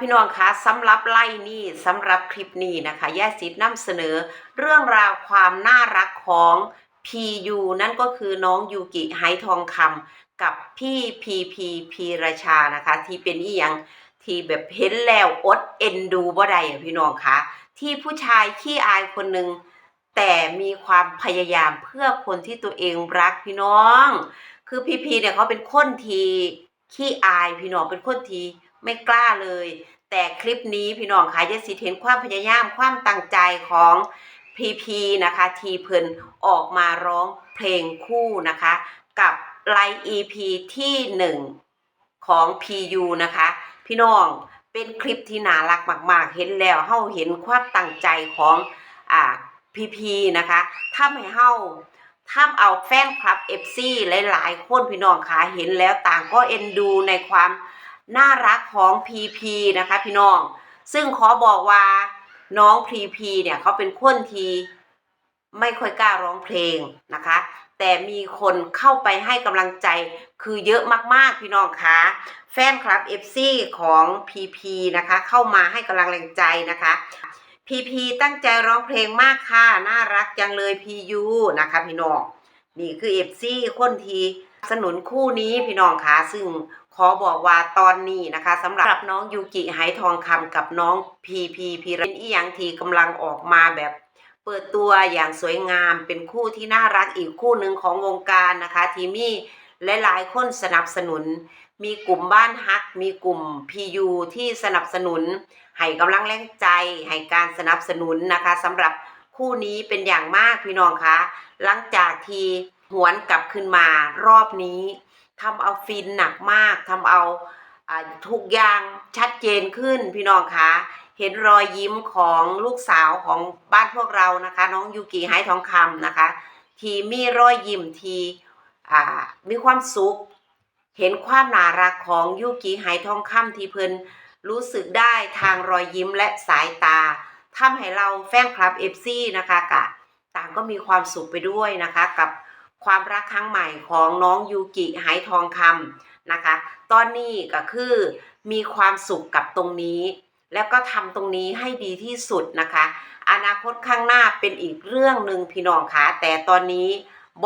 พี่น้องคะสำหรับไล่นี่สำหรับคลิปนี้นะคะแย่สิทธ์นำเสนอ เรื่องราวความน่ารักของ PU นั่นก็คือน้องยูกิไหทองคำกับพี่พีพีพีราชานะคะ ที่เป็นอีหยังที่แบบเห็นแล้วอดเอ็นดูบ่ได้พี่น้องคะที่ผู้ชายขี้อายคนหนึ่งแต่มีความพยายามเพื่อคนที่ตัวเองรักพี่น้อง คือพีพีเนี่ยเขาเป็นคนที่ขี้อายพี่น้องเป็นคนที่ ไม่กล้าเลย แต่คลิปนี้พี่น้องคะยายสิเห็นความพยายามความตั้งใจของพีพีนะคะทีเพิ่นออกมาร้องเพลงคู่นะคะ กับไลฟ์ EP ที่หนึ่งของ PU นะคะ พี่น้องเป็นคลิปที่น่ารักมาก ๆ เห็นแล้วเฮาเห็นความตั้งใจของอ่าพีพีนะคะทำให้เฮาทำเอาแฟนคลับ FC หลาย ๆ คนพี่น้องคะเห็นแล้วต่างก็เอ็นดูในความ น่ารักของพีพีนะคะพี่น้อง ซึ่งขอบอกว่าน้องพีพีเนี่ยเขาเป็นคนที่ไม่ค่อยกล้าร้องเพลงนะคะ แต่มีคนเข้าไปให้กำลังใจคือเยอะมากๆพี่น้องคะแฟนคลับ FC ของ PP นะคะเข้ามาให้กำลังแรงใจนะคะ PP ตั้งใจร้องเพลงมากค่ะ น่ารักจังเลย PU นะคะพี่น้อง นี่คือ FC คนทีสนุนคู่นี้พี่น้องคะซึ่ง ขอบอกว่าตอนนี้นะคะสำหรับน้องยูกิไหทองคำกับน้องพีพีพีเป็นอีหยังที่กำลังออกมาแบบเปิดตัวอย่างสวยงามเป็นคู่ที่น่ารักอีกคู่หนึ่งของวงการนะคะ ที่มีหลายๆคนสนับสนุน มีกลุ่มบ้านฮัก มีกลุ่ม PU ที่สนับสนุน ให้กำลังแรงใจ ให้การสนับสนุนนะคะสำหรับคู่นี้เป็นอย่างมากพี่น้องคะ หลังจากที่หวนกลับขึ้นมารอบนี้ ทำเอาฟินหนักมากทำเอาทุกอย่างชัดเจนขึ้นพี่น้องคะเห็นรอยยิ้มของลูกสาวของบ้านพวกเรานะคะ น้องยูกิไฮทองคำนะคะ ทีมีรอยยิ้มทีมีความสุข เห็นความน่ารักของยูกิไฮทองคำที่เพิ่นรู้สึกได้ทางรอยยิ้มและสายตาทำให้เราแฟนคลับเอฟซีนะคะกะต่างก็มีความสุขไปด้วยนะคะกับ ความรักครั้งใหม่ของน้องยูกิไฮทองคำนะคะ ตอนนี้ก็คือมีความสุขกับตรงนี้ แล้วก็ทำตรงนี้ให้ดีที่สุดนะคะ อนาคตข้างหน้าเป็นอีกเรื่องหนึ่งพี่น้องคะแต่ตอนนี้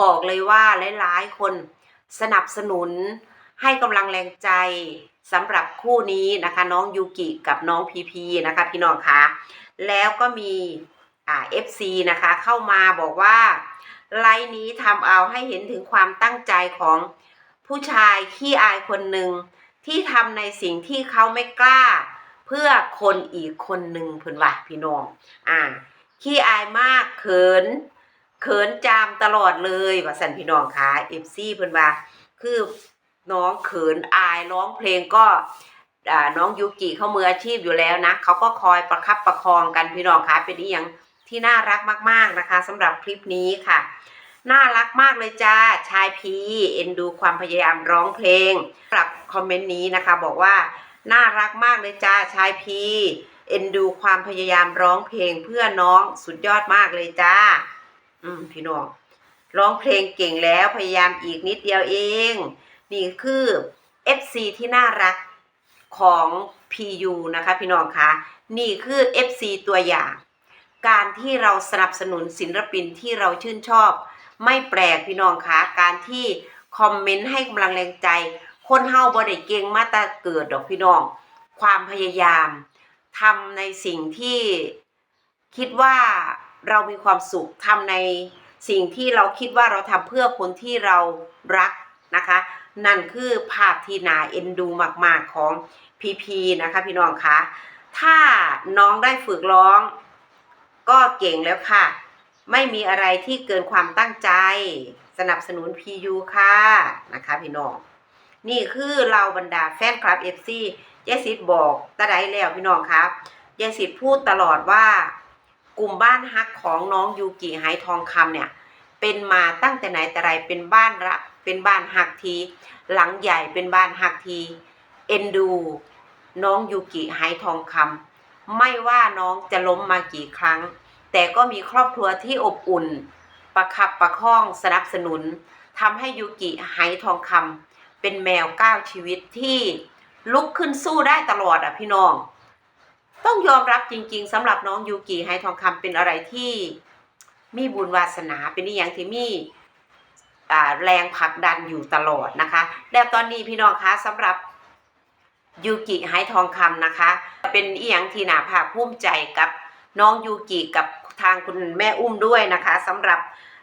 บอกเลยว่าหลายๆคนสนับสนุนให้กำลังแรงใจสำหรับคู่นี้นะคะ น้องยูกิกับน้องพีพีนะคะ พี่น้องคะแล้วก็มีอ่า FC นะคะ เข้ามาบอกว่า ไลน์นี้ทำเอาให้เห็นถึงความตั้งใจของผู้ชายขี้อายคนหนึ่งที่ทำในสิ่งที่เขาไม่กล้า เพื่อคนอีกคนหนึ่งเพิ่นว่าพี่น้อง อ่าขี้อายมากเขิน เขินจามตลอดเลยว่าสันพี่น้องคะเอฟซีเพิ่นว่าคือน้องเขินอายร้องเพลงก็น้องยูกิเขามืออาชีพอยู่แล้วนะเขาก็คอยประคับประคองกันพี่น้องคะเป็นอีหยัง ที่น่ารักมากๆนะคะสำหรับคลิปนี้ค่ะ น่ารักมากเลยจ้าชายพีเอ็นดูความพยายามร้องเพลงสำหรับคอมเมนต์นี้นะคะ บอกว่าน่ารักมากเลยจ้าชายพีเอ็นดูความพยายามร้องเพลงเพื่อน้องสุดยอดมากเลยจ้า อืมพี่น้องร้องเพลงเก่งแล้วพยายามอีกนิดเดียวเอง นี่คือ FC ที่น่ารักของ PU นะคะพี่น้องคะนี่คือ FC ตัวอย่าง การที่เราสนับสนุนศิลปินที่เราชื่นชอบ ไม่แปลกพี่น้องคะการที่คอมเมนต์ให้กำลังแรงใจ คนเฮาบ่ได้เก่งมาแต่เกิดดอกพี่น้อง ความพยายามทำในสิ่งที่คิดว่าเรามีความสุขทำในสิ่งที่เราคิดว่าเราทำเพื่อคนที่เรารักนะคะ นั่นคือภาพที่นาเอ็นดูมาก ๆ ของพีพีนะคะพี่น้องคะถ้าน้องได้ฝึกร้อง ก็เก่งแล้วค่ะ ไม่มีอะไรที่เกินความตั้งใจ สนับสนุน PU ค่ะนะคะพี่น้อง นี่คือเราบรรดาแฟนคลับ FC ยายสิทธิ์บอกตะไดแล้วพี่น้องครับยายสิทธิ์พูดตลอดว่า กลุ่มบ้านฮักของน้องยูกิไหทองคำเนี่ย เป็นมาตั้งแต่ไหนแต่ไรเป็นบ้านรักเป็นบ้านฮักที หลังใหญ่เป็นบ้านฮักที เอ็นดู น้องยูกิไหทองคำ ไม่ว่าน้องจะล้มมากี่ครั้ง แต่ก็มีครอบครัวที่อบอุ่น ประคับประคองสนับสนุนทำให้ยูกิไหทองคำเป็นแมวก้าวชีวิตที่ลุกขึ้นสู้ได้ตลอดอะพี่น้อง ต้องยอมรับจริง ๆสำหรับน้องยูกิไฮทองคำเป็นอะไรที่มีบุญวาสนาเป็นอหย่างที่มีแรงผลักดันอยู่ตลอดนะคะ แล้วตอนนี้พี่น้องคะสำหรับ ยูกิไฮทองคำนะคะ เป็นอีหยังที่น่าภาคภูมิใจกับน้องยูกิกับทางคุณแม่อุ้มด้วยนะคะสำหรับ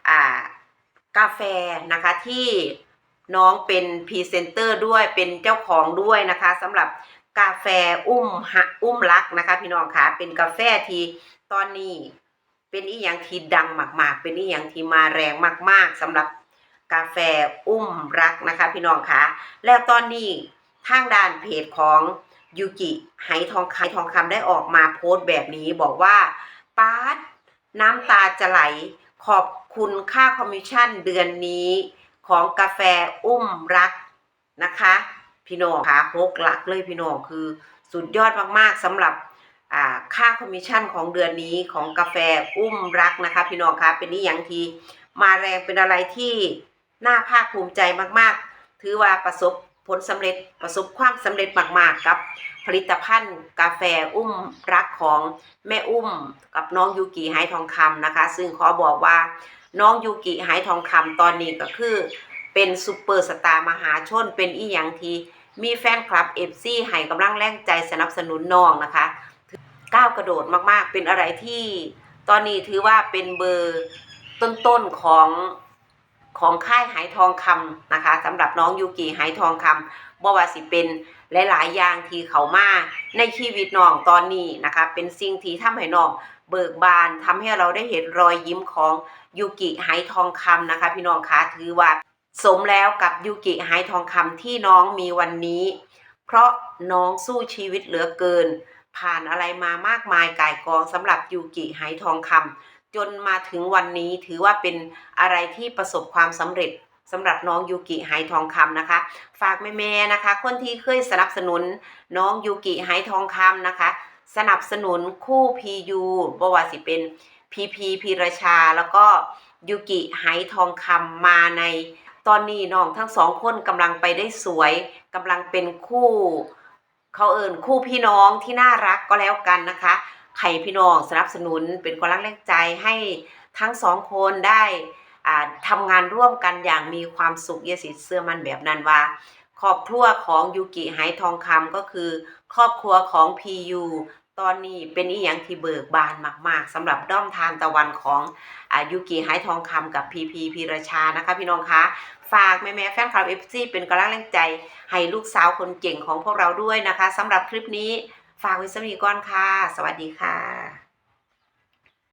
อ่ากาแฟนะคะที่น้องเป็นพรีเซนเตอร์ด้วยเป็นเจ้าของด้วยนะคะสำหรับกาแฟอุ้มหะอุ้มรักนะคะ พี่น้องคะเป็นกาแฟที่ตอนนี้เป็นอีหยังที่ดังมาก ๆ เป็นอีหยังที่มาแรงมาก ๆสำหรับกาแฟอุ้มรักนะคะ พี่น้องคะแล้วตอนนี้ ทางด้านเพจของยูกิไหทองคำทองคำได้ออกมาโพสต์แบบนี้บอกว่าป๊าดน้ำตาจะไหล ขอบคุณค่าคอมมิชชั่นเดือนนี้ของกาแฟอุ้มรักนะคะ พี่น้องคะหกหลักเลยพี่น้องคือสุดยอดมากๆสำหรับค่าคอมมิชชั่นของเดือนนี้ของกาแฟอุ้มรักนะคะ พี่น้องคะเป็นนี่อย่างทีมาแรงเป็นอะไรที่น่าภาคภูมิใจมากๆ ถือว่าประสบ ผลสำเร็จประสบความสำเร็จมากๆกับผลิตภัณฑ์กาแฟอุ้มรักของแม่อุ้มกับน้องยูกิไหทองคำนะคะ ซึ่งขอบอกว่าน้องยูกิไหทองคำตอนนี้ก็คือ เป็นซูเปอร์สตาร์มหาชนเป็นอีหยังทีมีแฟนคลับเอฟซีให้กำลังแรงใจสนับสนุนน้องนะคะก้าวกระโดดมากๆ เป็นอะไรที่ตอนนี้ถือว่าเป็นเบอร์ต้นๆของ ของค่ายหายทองคำนะคะสำหรับน้องยูกิหายทองคำบ่ว่าสิเป็นหลาย ๆ อย่างที่เขามาในชีวิตน้องตอนนี้นะคะ เป็นสิ่งที่ทำให้น้องเบิกบานทำให้เราได้เห็นรอยยิ้มของยูกิหายทองคำนะคะ พี่น้องคะถือว่าสมแล้วกับยูกิหายทองคำที่น้องมีวันนี้ เพราะน้องสู้ชีวิตเหลือเกิน ผ่านอะไรมามากมายกายกองสำหรับยูกิไหทองคำ จนมาถึงวันนี้ถือว่าเป็นอะไรที่ประสบความสำเร็จสำหรับน้องยูกิไหทองคำนะคะ ฝากแม่ๆนะคะ คนที่เคยสนับสนุนน้องยูกิไหทองคำนะคะ สนับสนุนคู่พียูบว่าสิเป็นพีพีพีรชา แล้วก็ยูกิไหทองคำมาในตอนนี้น้องทั้งสองคนกำลังไปได้สวยกำลังเป็นคู่เขาเอิญคู่พี่น้องที่น่ารักก็แล้วกันนะคะ ใครพี่น้องสนับสนุนเป็นคนรักแรงใจให้ทั้งสองคนได้อ่าทำงานร่วมกันอย่างมีความสุขเยสิเสื้อมันแบบนั้นว่า ครอบครัวของยูกิไหทองคำก็คือ ครอบครัวของพียูตอนนี้เป็นอีหยังที่เบิกบานมาก ๆสำหรับด้อมทานตะวันของอายูกิไหทองคำกับพีพีพีรชานะคะ พี่น้องคะฝากแม่ๆแฟนคลับเอฟซีเป็นกำลังแรงใจ ให้ลูกสาวคนเก่งของพวกเราด้วยนะคะสำหรับคลิปนี้ ฝากไว้สมีก่อนค่ะ สวัสดีค่ะ